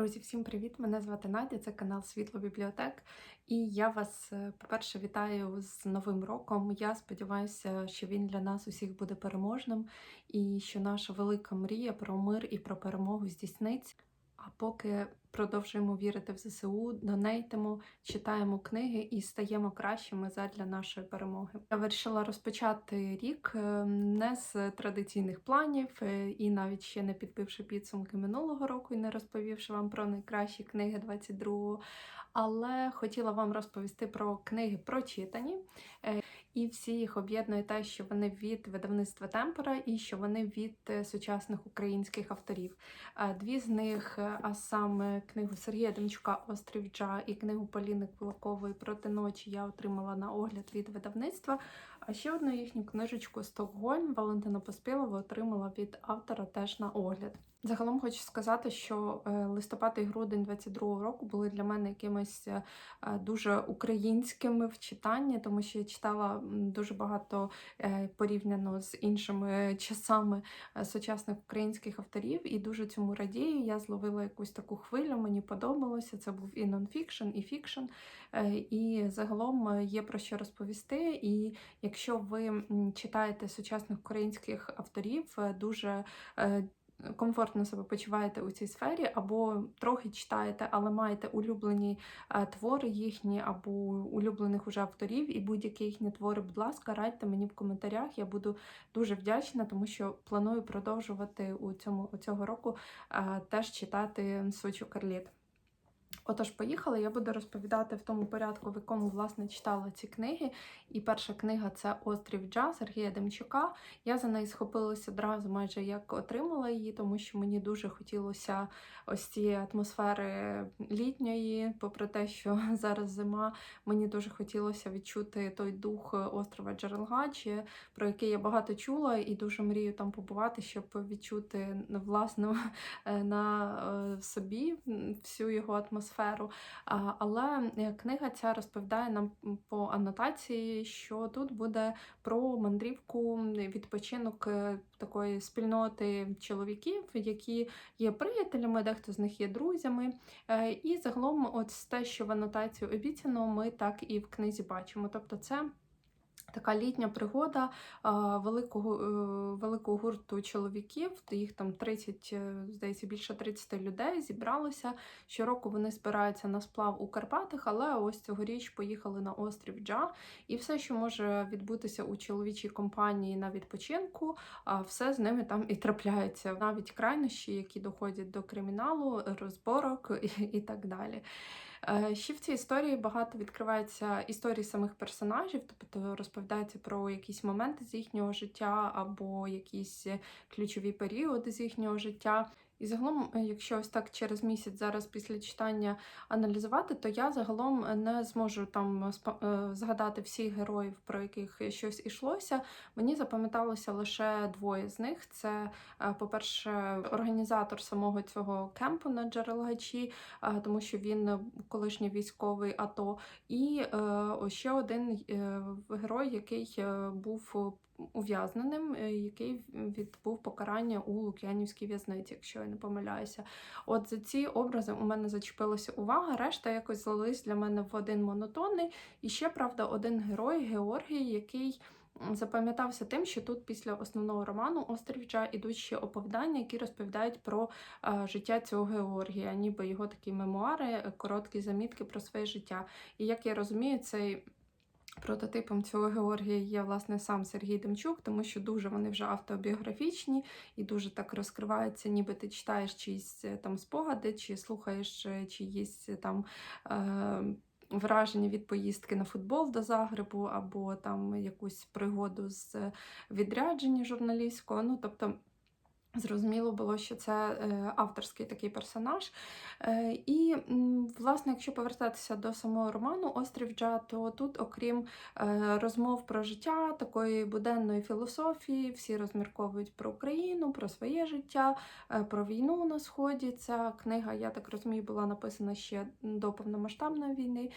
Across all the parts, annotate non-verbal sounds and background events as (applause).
Друзі, всім привіт! Мене звати Надя, це канал Світло Бібліотек. І я вас, е, по-перше, вітаю з Новим роком. Я сподіваюся, що він для нас усіх буде переможним і що наша велика мрія про мир і про перемогу здійсниться. А поки продовжуємо вірити в ЗСУ, донейтимо, читаємо книги і стаємо кращими задля нашої перемоги. Я вирішила розпочати рік е, не з традиційних планів, е, і навіть ще не підбивши підсумки минулого року і не розповівши вам про найкращі книги 22-го, але хотіла вам розповісти про книги прочитані. Е, і всі їх об'єднує те, що вони від видавництва Темпора і що вони від е, сучасних українських авторів. Е, дві з них, а саме книгу Сергія Демчука Острів Джа і книгу Поліни Кулакової Проти ночі я отримала на огляд від видавництва. А ще одну їхню книжечку Стокгольм Валентина Поспілова отримала від автора теж на огляд. Загалом хочу сказати, що е, листопад і грудень 22-го року були для мене якимись е, дуже українськими в читанні, тому що я читала дуже багато е, порівняно з іншими часами сучасних українських авторів, і дуже цьому радію. Я зловила якусь таку хвилю, мені подобалося. Це був і нонфікшн, і фікшн. І загалом є про що розповісти. І якщо ви читаєте сучасних українських авторів, дуже комфортно себе почуваєте у цій сфері, або трохи читаєте, але маєте улюблені е, твори їхні, або улюблених уже авторів, і будь-які їхні твори, будь ласка, радьте мені в коментарях. Я буду дуже вдячна, тому що планую продовжувати у цьому у цього року е, теж читати Сочу Карліт. Отож, поїхали, я буду розповідати в тому порядку, в якому власне читала ці книги. І перша книга це Острів Джа Сергія Демчука. Я за неї схопилася одразу, майже як отримала її, тому що мені дуже хотілося ось цієї атмосфери літньої, попри те, що (laughs) зараз зима, мені дуже хотілося відчути той дух острова Джерелгачі, про який я багато чула, і дуже мрію там побувати, щоб відчути власне (laughs) на е, собі всю його атмосферу атмосферу. Але е, книга ця розповідає нам по анотації, що тут буде про мандрівку відпочинок е, такої спільноти чоловіків, які є приятелями, дехто з них є друзями. Е, і загалом, от те, що в анотації обіцяно, ми так і в книзі бачимо. Тобто, це. Така літня пригода великого е, великого гурту чоловіків, їх там 30, е, здається, більше 30 людей зібралося. Щороку вони збираються на сплав у Карпатах, але ось цьогоріч поїхали на острів Джа. І все, що може відбутися у чоловічій компанії на відпочинку, все з ними там і трапляється. Навіть крайнощі, які доходять до криміналу, розборок і, і так далі. Е, ще в цій історії багато відкривається історії самих персонажів, тобто розповідається про якісь моменти з їхнього життя або якісь ключові періоди з їхнього життя. І загалом, е, якщо ось так через місяць зараз після читання аналізувати, то я загалом не зможу там е, згадати всіх героїв, про яких щось ішлося. Мені запам'яталося лише двоє з них: це, е, по-перше, організатор самого цього кемпу на Джерелгачі, тому що він колишній військовий АТО, і ще один герой, який був ув'язненим, е, який відбув покарання у Лук'янівській в'язниці, якщо я не помиляюся. От за ці образи у мене зачепилася увага, решта якось злились для мене в один монотонний. І ще, правда, один герой Георгій, який. Запам'ятався тим, що тут після основного роману Острівча ідуть ще оповідання, які розповідають про е, життя цього Георгія, ніби його такі мемуари, короткі замітки про своє життя. І як я розумію, цей Прототипом цього Георгія є власне сам Сергій Демчук, тому що дуже вони вже автобіографічні і дуже так розкриваються, ніби ти читаєш чиїсь е, там спогади, чи слухаєш е, чиїсь е, там. Е Враження від поїздки на футбол до Загребу, або там якусь пригоду з відрядження журналістського. Ну, тобто Зрозуміло було, що це е, авторський такий персонаж. Е, і, власне, якщо повертатися до самого роману Острів Джа, то тут, окрім е, розмов про життя, такої буденної філософії, всі розмірковують про Україну, про своє життя, про війну на Сході. Ця книга, я так розумію, була написана ще до повномасштабної війни.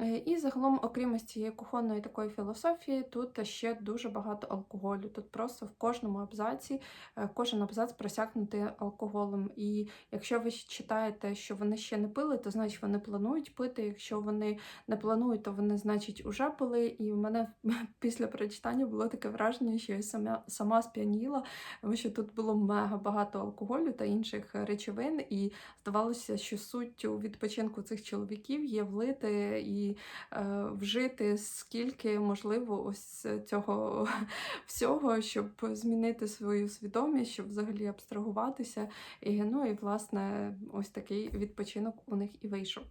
Е, І загалом, окрім ось цієї кухонної такої філософії, тут ще дуже багато алкоголю. Тут просто в кожному абзаці е, кожен абзац просякнутий алкоголем. І якщо ви читаєте, що вони ще не пили, то значить вони планують пити. Якщо вони не планують, то вони, значить, уже пили. І в мене (laughs) після прочитання було таке враження, що я сама, сама сп'яніла, тому що тут було мега багато алкоголю та інших речовин, і здавалося, що суттю відпочинку цих чоловіків є влити і е, вжити скільки можливо ось цього (laughs) всього, щоб змінити свою свідомість, щоб взагалі абстрагуватися. І, ну і власне ось такий відпочинок у них і вийшов.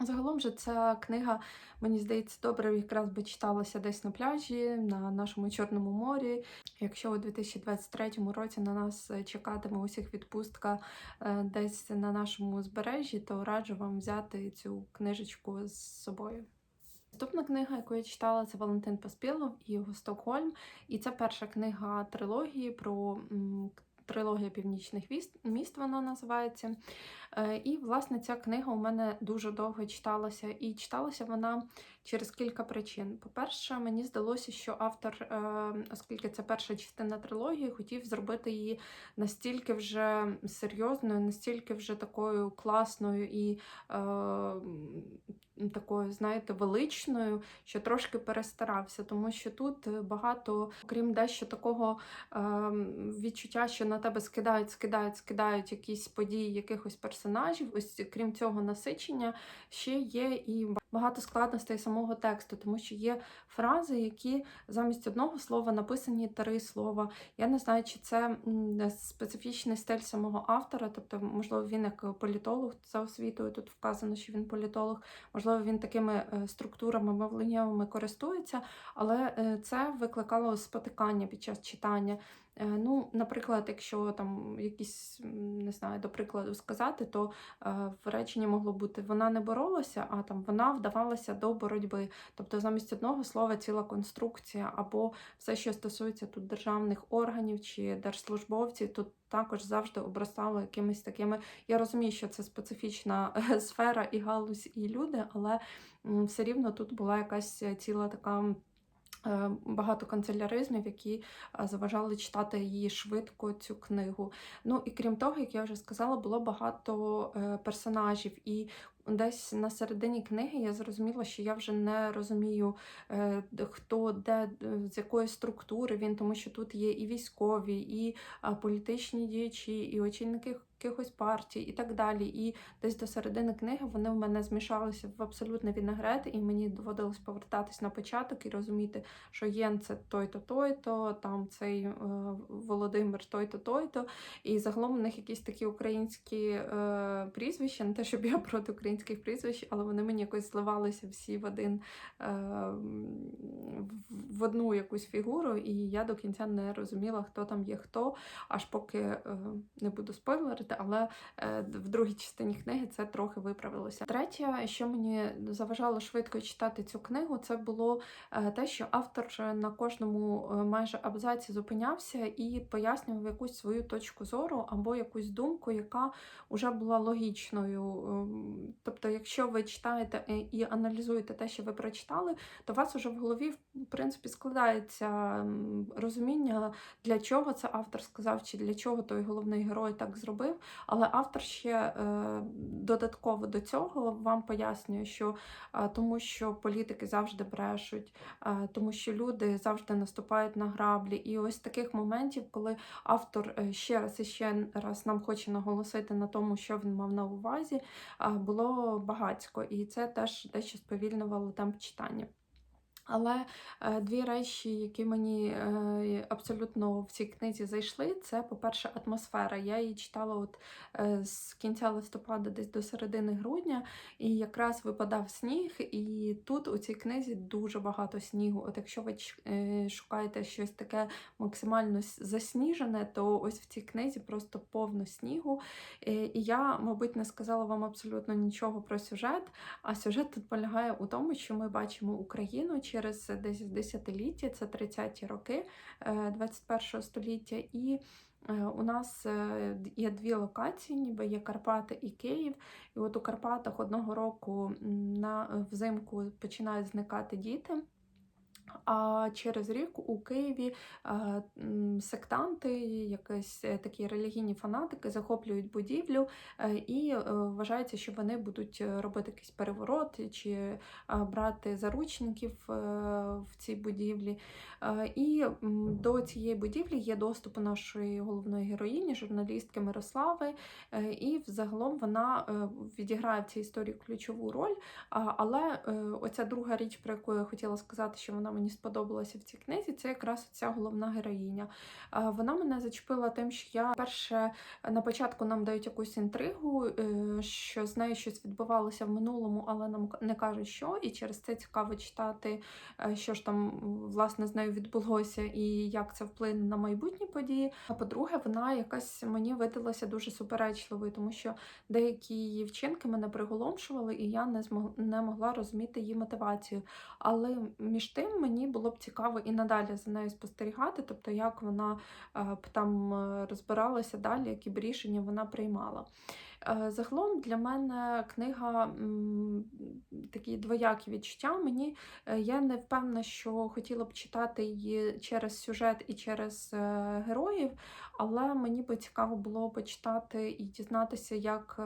Загалом же ця книга, мені здається, добре якраз би читалася десь на пляжі, на нашому Чорному морі. Якщо у 2023 році на нас чекатиме усіх відпустка е, десь на нашому збережжі, то раджу вам взяти цю книжечку з собою. Наступна книга, яку я читала, це Валентин Поспілов і його Стокгольм. І це перша книга трилогії про трилогія північних міст, вона називається. Е, І, власне, ця книга у мене дуже довго читалася, і читалася вона через кілька причин. По-перше, мені здалося, що автор, е, оскільки це перша частина трилогії, хотів зробити її настільки вже серйозною, настільки вже такою класною і е, такою, знаєте, величною, що трошки перестарався, тому що тут багато, крім дещо такого е, відчуття, що на тебе скидають, скидають, скидають якісь події якихось персонажів. Ось крім цього насичення, ще є і багато складностей самого тексту, тому що є фрази, які замість одного слова написані три слова. Я не знаю, чи це специфічний стиль самого автора, тобто, можливо, він як політолог за освітою, тут вказано, що він політолог, можливо, він такими е, структурами мовленнєвими користується, але е, це викликало спотикання під час читання. Е, Ну, наприклад, якщо там якісь, не знаю, до прикладу сказати, то е, в реченні могло бути вона не боролася, а там вона вдавалася до боротьби. Тобто замість одного слова ціла конструкція, або все, що стосується тут державних органів чи держслужбовців, тут також завжди обростало якимись такими. Я розумію, що це специфічна е, сфера і галузь, і люди, але все рівно тут була якась ціла така. Е, Багато канцеляризмів, які е, заважали читати її швидко цю книгу. Ну і крім того, як я вже сказала, було багато е, персонажів, і десь на середині книги я зрозуміла, що я вже не розумію, е, хто де е, з якої структури він, тому що тут є і військові, і політичні діячі, і очільники якихось партій, і так далі. І десь до середини книги вони в мене змішалися в абсолютний вінегрет, і мені доводилось повертатись на початок і розуміти, що Єн це той-то, той-то, там цей е, Володимир той-то, той-то. І загалом у них якісь такі українські е, прізвища, не те, щоб я проти українських прізвищ, але вони мені якось зливалися всі в один е, в- одну якусь фігуру, і я до кінця не розуміла, хто там є хто, аж поки е, не буду спойлерити, але е, в другій частині книги це трохи виправилося. Третє, що мені заважало швидко читати цю книгу, це було те, що автор на кожному майже абзаці зупинявся і пояснював якусь свою точку зору або якусь думку, яка вже була логічною. Тобто, якщо ви читаєте е, і аналізуєте те, що ви прочитали, то у вас вже в голові, в принципі, складається розуміння, для чого це автор сказав, чи для чого той головний герой так зробив. Але автор ще е, додатково до цього вам пояснює, що е, тому що політики завжди брешуть, тому що люди завжди наступають на граблі. І ось таких моментів, коли автор ще раз і ще раз нам хоче наголосити на тому, що він мав на увазі, е, було багатько, і це теж дещо сповільнювало темп читання. Але е, дві речі, які мені е, абсолютно в цій книзі зайшли, це, по-перше, атмосфера. Я її читала от е, з кінця листопада, десь до середини грудня, і якраз випадав сніг, і тут у цій книзі дуже багато снігу. От якщо ви шукаєте щось таке максимально засніжене, то ось в цій книзі просто повно снігу. І я, мабуть, не сказала вам абсолютно нічого про сюжет. А сюжет тут полягає у тому, що ми бачимо Україну десь десятиліття, це 30-ті роки е, 21 століття, і Е, У нас е, є дві локації, ніби є Карпати і Київ. І от у Карпатах одного року на взимку починають зникати діти. А через рік у Києві е, сектанти, якісь е, такі релігійні фанатики захоплюють будівлю е, і вважається, що вони будуть робити якийсь переворот чи брати заручників в цій будівлі. І до цієї будівлі є доступ нашої головної героїні, журналістки Мирослави. І взагалом вона відіграє в цій історії ключову роль. Але оця друга річ, про яку я хотіла сказати, що вона мені сподобалася в цій книзі, це якраз ця головна героїня. Вона мене зачепила тим, що я перше на початку нам дають якусь інтригу, е, що з нею щось відбувалося в минулому, але нам не кажуть, що, і через це цікаво читати, е, що ж там власне з нею відбулося і як це вплине на майбутні події. А по-друге, вона якась мені видалася дуже суперечливою, тому що деякі її вчинки мене приголомшували, і я не змог не могла розуміти її мотивацію. Але між тим мені було б цікаво і надалі за нею спостерігати, тобто як вона е, б там е, розбиралася далі, які б рішення вона приймала. Е, Загалом для мене книга такі двоякі відчуття. Мені е, я не впевнена, що хотіла б читати її через сюжет і через е, героїв, але мені би цікаво було почитати і дізнатися, як е,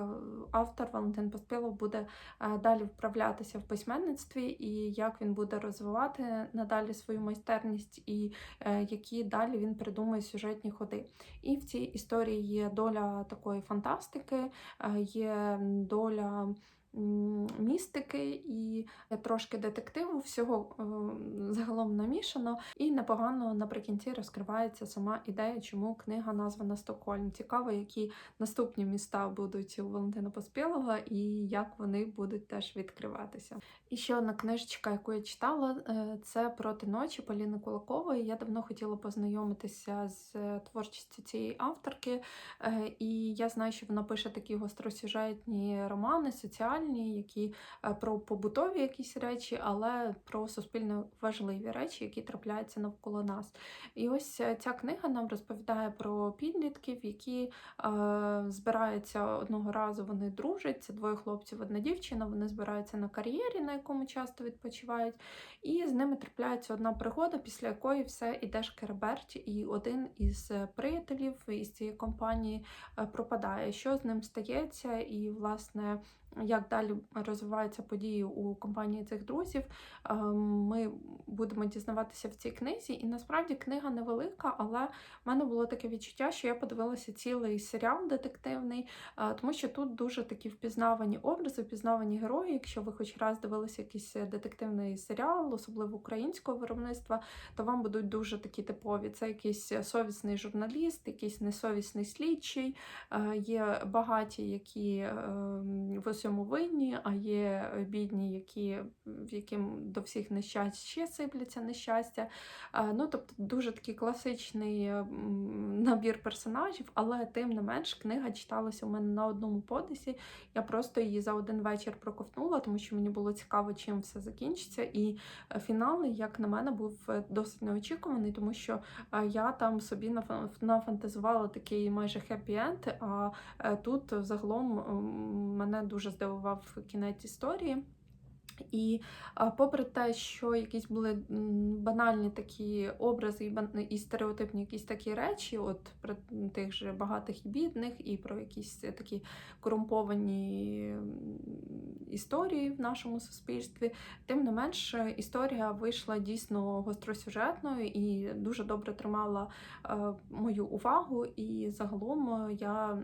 автор Валентин Поспілов буде е, далі вправлятися в письменництві і як він буде розвивати надалі свою майстерність, і е, які далі він придумує сюжетні ходи. І в цій історії є доля такої фантастики, є доля. Містики і трошки детективу, всього е, загалом намішано, і непогано наприкінці розкривається сама ідея, чому книга названа Стокгольм. Цікаво, які наступні міста будуть у Валентина Поспілова і як вони будуть теж відкриватися. І ще одна книжечка, яку я читала, е, це проти ночі Поліни Кулакової. Я давно хотіла познайомитися з е, творчістю цієї авторки, і я знаю, що вона пише такі гостросюжетні романи, соціальні, які е, про побутові якісь речі, але про суспільно важливі речі, які трапляються навколо нас. І ось е, ця книга нам розповідає про підлітків, які е, збираються одного разу, вони дружать. Це двоє хлопців, одна дівчина. Вони збираються на кар'єрі, на якому часто відпочивають. І з ними трапляється одна пригода, після якої все іде шкереберть, і один із е, приятелів із цієї компанії пропадає. Що з ним стається, і власне. Як далі розвиваються події у компанії цих друзів, е, ми будемо дізнаватися в цій книзі. І насправді книга невелика, але в мене було таке відчуття, що я подивилася цілий серіал детективний, е, тому що тут дуже такі впізнавані образи, впізнавані герої. Якщо ви хоч раз дивилися якийсь детективний серіал, особливо українського виробництва, то вам будуть дуже такі типові. Це якийсь совісний журналіст, якийсь несовісний слідчий. Е, Є багаті, які е, в усьому винні, а є бідні, які, яким до всіх нещасть ще сипляться нещастя. Е, Ну, тобто дуже такий класичний набір персонажів, але тим не менш книга читалася у мене на одному подисі. Я просто її за один вечір проковтнула, тому що мені було цікаво, чим все закінчиться. І е, фінал, як на мене, був е, досить неочікуваний, тому що е, я там собі нафантазувала такий майже хеппі-енд, а е, тут загалом мене дуже здивував кінець історії. І попри те, що якісь були банальні такі образи і, стереотипні якісь такі речі, от про тих же багатих і бідних, і про якісь такі корумповані історії в нашому суспільстві, тим не менш, е, історія вийшла дійсно гостросюжетною і дуже добре тримала е, мою увагу. І загалом е, я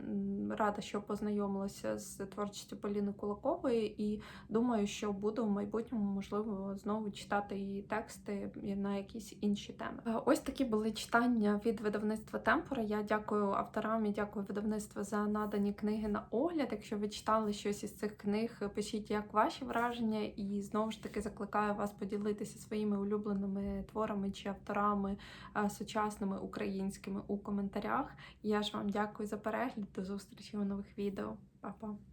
рада, що познайомилася з творчістю Поліни Кулакової, і думаю, що буду в майбутньому можливо знову читати її тексти на якісь інші теми. Е, Ось такі були читання від видавництва Темпора. Я дякую авторам і дякую видавництву за надані книги на огляд. Якщо ви читали щось із цих книг, пишіть як ваші враження, і знову ж таки закликаю вас поділитися своїми улюбленими творами чи авторами е, сучасними українськими у коментарях. Я ж вам дякую за перегляд. До зустрічі у нових відео. Па-па!